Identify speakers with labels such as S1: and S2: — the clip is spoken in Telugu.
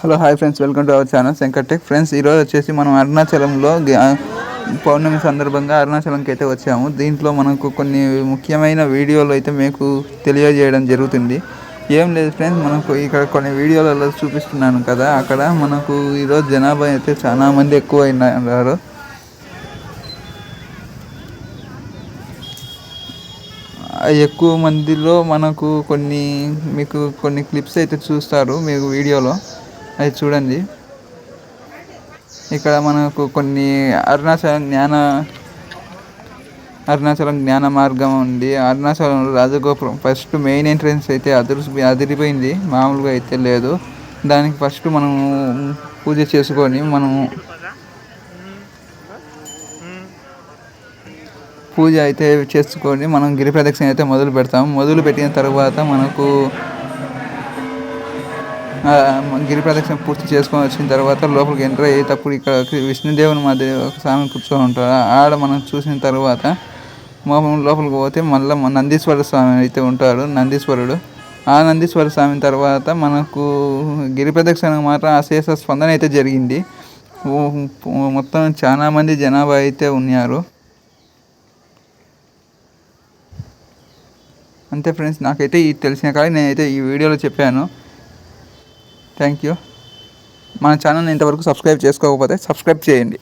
S1: Hello hi friends welcome to our channel Shankar friends ఈరోజు వచ్చేసి మనం అరుణాచలంలో పౌర్ణమి సందర్భంగా అరుణాచలంకి అయితే వచ్చాము. దీంట్లో మనకు కొన్ని ముఖ్యమైన వీడియోలు అయితే మీకు తెలియజేయడం జరుగుతుంది. ఏం లేదు ఫ్రెండ్స్ మనకు ఇక్కడ కొన్ని వీడియోలలో చూపిస్తున్నాను కదా. అక్కడ మనకు ఈరోజు జనాభా అయితే చాలా మంది ఎక్కువ అయినారు ఎక్కువ మందిలో మనకు కొన్ని మీకు కొన్ని క్లిప్స్ అయితే చూస్తారు మీకు వీడియోలో. అది చూడండి. ఇక్కడ మనకు కొన్ని అరుణాచలం జ్ఞాన అరుణాచలం జ్ఞాన మార్గం ఉంది. అరుణాచలం రాజగోపురం. ఫస్ట్ మెయిన్ ఎంట్రన్స్ అయితే అదిరి అదిరిపోయింది. మామూలుగా అయితే లేదు. దానికి ఫస్ట్ మనము పూజ చేసుకొని మనము పూజ అయితే చేసుకొని మనం గిరి ప్రదక్షిణ అయితే మొదలు పెడతాం. మొదలు పెట్టిన తర్వాత మనకు గిరి ప్రదక్షిణ పూర్తి చేసుకొని వచ్చిన తర్వాత లోపలికి ఎంటర్ అయ్యేటప్పుడు ఇక్కడ విష్ణుదేవుని మధ్య ఒక స్వామి కూర్చొని ఉంటారు. ఆడ మనం చూసిన తర్వాత మనం లోపలికి పోతే మళ్ళీ నందీశ్వర స్వామి అయితే ఉంటాడు నందీశ్వరుడు. ఆ నందీశ్వర స్వామి తర్వాత మనకు గిరి ప్రదక్షిణ మాత్రం అశేష స్పందన అయితే జరిగింది. మొత్తం చాలామంది జనాభా అయితే ఉన్నారు. అంతే ఫ్రెండ్స్ నాకైతే ఈ తెలిసిన కానీ నేనైతే ఈ వీడియోలో చెప్పాను. Thank you. మన ఛానల్ని ఇంతవరకు సబ్స్క్రైబ్ చేసుకోకపోతే సబ్స్క్రైబ్ చేయండి.